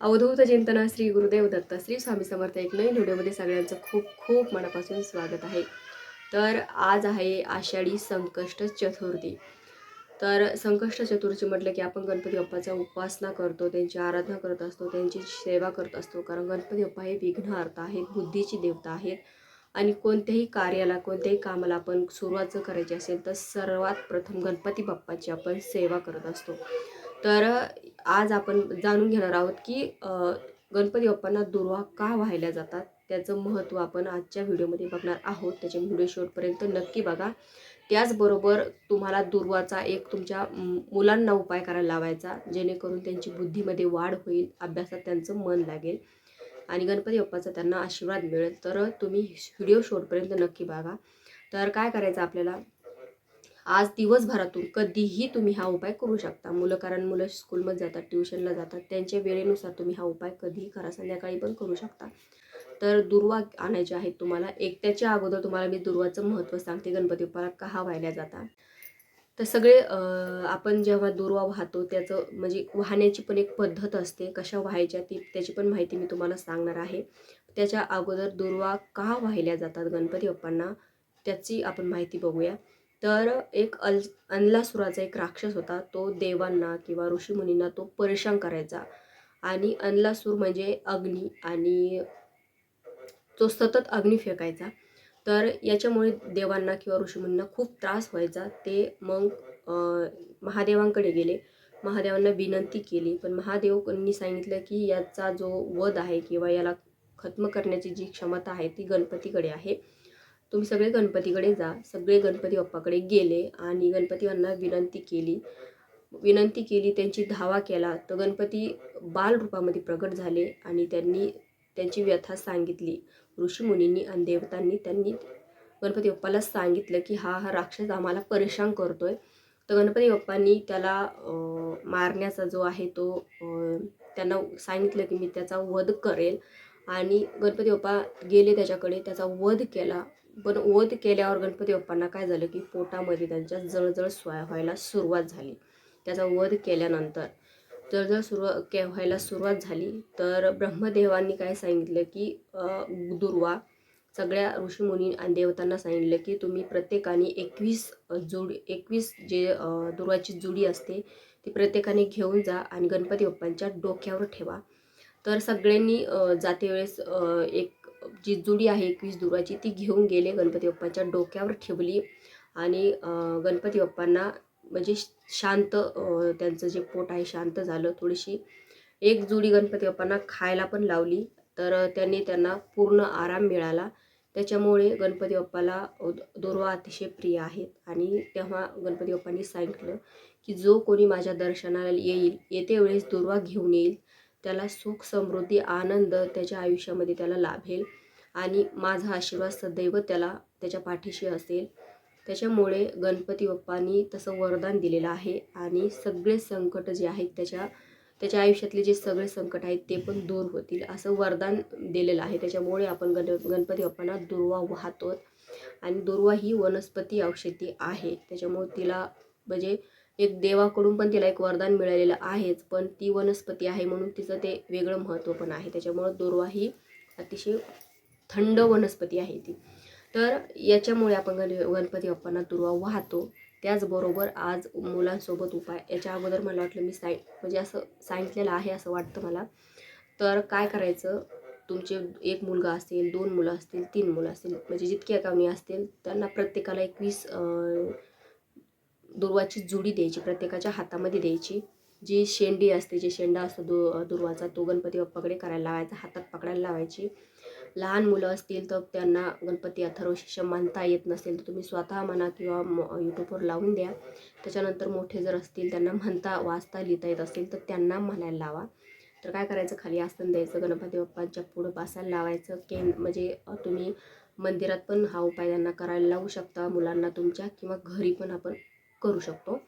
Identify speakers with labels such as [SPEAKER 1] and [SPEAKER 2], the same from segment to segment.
[SPEAKER 1] अवधूत चिंतना श्री गुरुदेव दत्त श्री स्वामी समर्थ एक नवीन व्हिडिओमध्ये सगळ्यांचं खूप खूप मनापासून स्वागत आहे. तर आज आहे आषाढी संकष्ट चतुर्थी. तर संकष्ट चतुर्थी म्हटलं की आपण गणपती बाप्पाचा उपासना करतो त्यांची आराधना करत असतो त्यांची सेवा करत असतो. कारण गणपती बाप्पा हे विघ्नहर्ता आहेत बुद्धीची देवता आहेत. आणि कोणत्याही कार्याला कोणत्याही कामाला आपण सुरुवात जर करायची असेल तर सर्वात प्रथम गणपती बाप्पाची आपण सेवा करत असतो. तर आज आपण जाणून घेणार आहोत की गणपती बाप्पांना दुर्वा का वाहिल्या जातात? त्याचं महत्त्व आपण आजच्या व्हिडिओमध्ये बघणार आहोत. त्याच्या व्हिडिओ शेवटपर्यंत नक्की बघा. त्याचबरोबर तुम्हाला दुर्वाचा एक तुमच्या मुलांना उपाय करायला लावायचा जेणेकरून त्यांची बुद्धीमध्ये वाढ होईल अभ्यासात त्यांचं मन लागेल आणि गणपती बाप्पाचा त्यांना आशीर्वाद मिळेल. तर तुम्ही व्हिडिओ शेवटपर्यंत नक्की बघा. तर काय करायचं आपल्याला? आज दिवसभरातून कधीही तुम्ही हा उपाय करू शकता. मुलं कारण मुलं स्कूलमध्ये जातात ट्युशनला जातात त्यांच्या वेळेनुसार तुम्ही हा उपाय कधीही करा संध्याकाळी पण करू शकता. तर दुर्वा आणायचे आहेत तुम्हाला. एकट्याच्या अगोदर तुम्हाला मी दुर्वाचं महत्त्व सांगते. गणपती बाप्पाला का वाहिल्या जातात तर सगळे आपण जेव्हा दुर्वा वाहतो त्याचं म्हणजे वाहण्याची पण एक पद्धत असते. कशा व्हायच्या ती त्याची पण माहिती मी तुम्हाला सांगणार आहे. त्याच्या अगोदर दुर्वा का वाहिल्या जातात गणपती बाप्पांना त्याची आपण माहिती बघूया. तर एक अल अनलासुराचा एक राक्षस होता तो देवांना किंवा ऋषीमुनींना तो परेशान करायचा. आणि अनलासूर म्हणजे अग्नी आणि तो सतत अग्नी फेकायचा. तर याच्यामुळे देवांना किंवा ऋषीमुनींना खूप त्रास व्हायचा. ते मग महादेवांकडे गेले. महादेवांना विनंती केली. पण महादेवांनी सांगितलं की याचा जो वध आहे किंवा याला खत्म करण्याची जी क्षमता आहे ती गणपतीकडे आहे. तुम्ही सगळे गणपतीकडे जा. सगळे गणपती बाप्पाकडे गेले आणि गणपतींना विनंती केली. विनंती केली त्यांची धावा केला. तर गणपती बाल रूपामध्ये प्रगट झाले आणि त्यांनी त्यांची व्यथा सांगितली. ऋषीमुनींनी आणि देवतांनी त्यांनी गणपती बाप्पाला सांगितलं की हा हा राक्षस आम्हाला परेशान करतोय. तर गणपती बाप्पांनी त्याला मारण्याचा जो आहे तो त्यांना सांगितलं की मी त्याचा वध करेल. आणि गणपती बाप्पा गेले त्याच्याकडे त्याचा वध केला. पण वध केल्यावर गणपती बाप्पांना काय झालं की पोटामध्ये त्यांच्या जळजळ स्वाय व्हायला सुरुवात झाली. त्याचा वध केल्यानंतर जळजळ सुरुवा के व्हायला सुरुवात झाली. तर ब्रह्मदेवांनी काय सांगितलं की दुर्वा सगळ्या ऋषीमुनी आणि देवतांना सांगितलं की तुम्ही प्रत्येकाने एकवीस जुड एकवीस जे दुर्वाची जुडी असते ती प्रत्येकाने घेऊन जा आणि गणपती बाप्पांच्या डोक्यावर ठेवा. तर सगळ्यांनी जातेवेळेस जाते वेळेस एक जी जुडी आहे एकवीस दुर्वाची ती घेऊन गेले गणपती बाप्पांच्या डोक्यावर ठेवली आणि गणपती बाप्पांना म्हणजे शांत त्यांचं जे पोट आहे शांत झालं. थोडीशी एक जुडी गणपती बाप्पांना खायला पण लावली. तर त्यांनी त्यांना पूर्ण आराम मिळाला. त्याच्यामुळे गणपती बाप्पाला दुर्वा अतिशय प्रिय आहेत आणि तेव्हा गणपती बाप्पांनी सांगितलं की जो कोणी माझ्या दर्शनाला येईल येते वेळेस दुर्वा घेऊन येईल. त्याला सुख समृद्धी आनंद त्याच्या आयुष्यामध्ये त्याला लाभेल. आणि माझा आशीर्वाद सदैव त्याला त्याच्या पाठीशी असेल. त्याच्यामुळे गणपती बाप्पांनी तसं वरदान दिलेलं आहे आणि सगळे संकट जे आहेत त्याच्या त्याच्या आयुष्यातले जे सगळे संकट आहेत ते पण दूर होतील असं वरदान दिलेलं आहे. त्याच्यामुळे आपण गण गणपती बाप्पांना दुर्वा वाहतो आणि दुर्वा ही वनस्पती औषधी आहे. त्याच्यामुळे तिला म्हणजे एक देवाकडून पण तिला एक वरदान मिळालेलं आहेच पण ती वनस्पती आहे म्हणून तिचं ते वेगळं महत्त्व पण आहे. त्याच्यामुळं दुर्वा ही अतिशय थंड वनस्पती आहे ती. तर याच्यामुळे आपण गण गणपती बाप्पांना दुर्वा वाहतो. त्याचबरोबर आज मुलांसोबत उपाय याच्या अगोदर मला वाटलं मी साई म्हणजे असं सांगितलेलं आहे असं वाटतं मला. तर काय करायचं? तुमचे एक मुलगा असेल दोन मुलं असतील तीन मुलं असतील म्हणजे जितकी अकावणी असतील त्यांना प्रत्येकाला एकवीस दुर्वाची जुडी द्यायची प्रत्येकाच्या हातामध्ये द्यायची. जी शेंडी असते जे शेंडा असतो दु दुर्वाचा तो गणपती बाप्पाकडे करायला लावायचा हातात पकडायला लावायची. लहान मुलं असतील तर त्यांना गणपती अथर्वशीर्ष म्हणता येत नसेल तर तुम्ही स्वतः म्हणा किंवा यूट्यूबवर लावून द्या. त्याच्यानंतर मोठे जर असतील त्यांना म्हणता वाचता लिहिता येत असेल तर त्यांना म्हणायला लावा. तर काय करायचं? खाली आसन द्यायचं गणपती बाप्पांच्या पुढं बसायला लावायचं. केन म्हणजे तुम्ही मंदिरात पण हा उपाय त्यांना करायला लावू शकता मुलांना तुमच्या किंवा घरी पण आपण करू शकतो.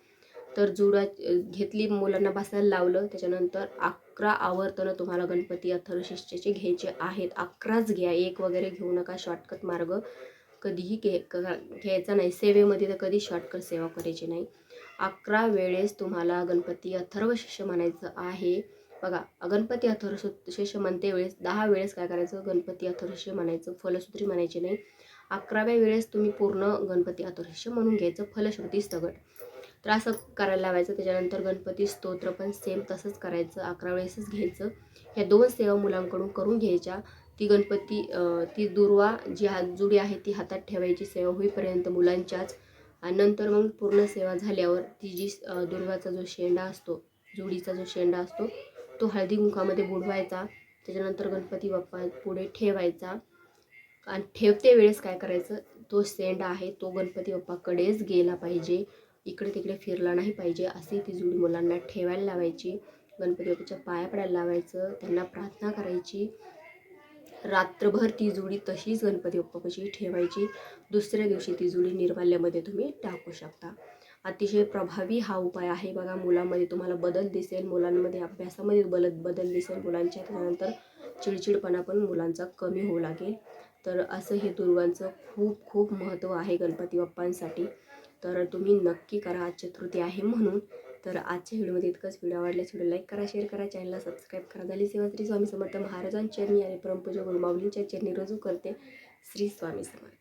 [SPEAKER 1] तर जुडा घेतली मुलांना बसायला लावलं. त्याच्यानंतर अकरा आवर्तनं तुम्हाला गणपती अथर्वशिष्याचे घ्यायचे आहेत. अकराच घ्या. एक वगैरे घेऊ नका. शॉर्टकट मार्ग कधीही घे क- घ्यायचा नाही. सेवेमध्ये तर कधी शॉर्टकट सेवा करायची नाही. अकरा वेळेस तुम्हाला गणपती अथर्वशिष्य म्हणायचं आहे. बघा गणपती अथर्वशीर्ष म्हणते वेळेस दहा वेळेस काय करायचं? गणपती अथर्वशिष्य म्हणायचं. फलश्रुती म्हणायची नाही. अकराव्या वेळेस तुम्ही पूर्ण गणपती अथर्वशिष्य म्हणून घ्यायचं. फलश्रुती स्थगट तर असं करायला लावायचं. त्याच्यानंतर गणपती स्तोत्र पण सेम तसंच करायचं. अकरा वेळेसच घ्यायचं. ह्या दोन सेवा मुलांकडून करून घ्यायच्या. ती गणपती ती दुर्वा जी हात जुडी आहे ती हातात ठेवायची सेवा होईपर्यंत मुलांच्याच. आणि नंतर मग पूर्ण सेवा झाल्यावर ती जी दुर्वाचा जो शेंडा असतो जुडीचा जो शेंडा असतो तो हळदी कुंकामध्ये बुडवायचा. त्याच्यानंतर गणपती बाप्पा पुढे ठेवायचा. आणि ठेवते वेळेस काय करायचं? तो शेंडा आहे तो गणपती बाप्पाकडेच गेला पाहिजे. इकडे तिकडे फिरला नाही पाहिजे अशी ती जुडी मुलांना ठेवायला लावायची. गणपती बाप्पाच्या पाया पडायला लावायचं त्यांना प्रार्थना करायची. रात्रभर ती जुडी तशीच गणपती बाप्पापाशी ठेवायची. दुसऱ्या दिवशी ती जुडी निर्माल्यामध्ये तुम्ही टाकू शकता. अतिशय प्रभावी हा उपाय आहे बघा. मुलांमध्ये तुम्हाला बदल दिसेल मुलांमध्ये अभ्यासामध्ये बल बदल दिसेल. मुलांच्या त्यानंतर चिडचिडपणा पण मुलांचा कमी होऊ लागेल. तर असं हे दुर्वांचं खूप खूप महत्त्व आहे गणपती बाप्पांसाठी तर तुम्ही नक्की करा आज चतुर्थी आहे म्हणून. तर आजच्या व्हिडिओमध्ये इतकंच. व्हिडिओ आवडल्यास व्हिडिओ लाईक करा शेअर करा चॅनलला सबस्क्राईब करा. झाली सेवा श्री स्वामी समर्थ महाराजांच्या चरणी आणि परमपूजा गुरुमाऊलींच्या चरणी रुजू करते श्री स्वामी समर्थ.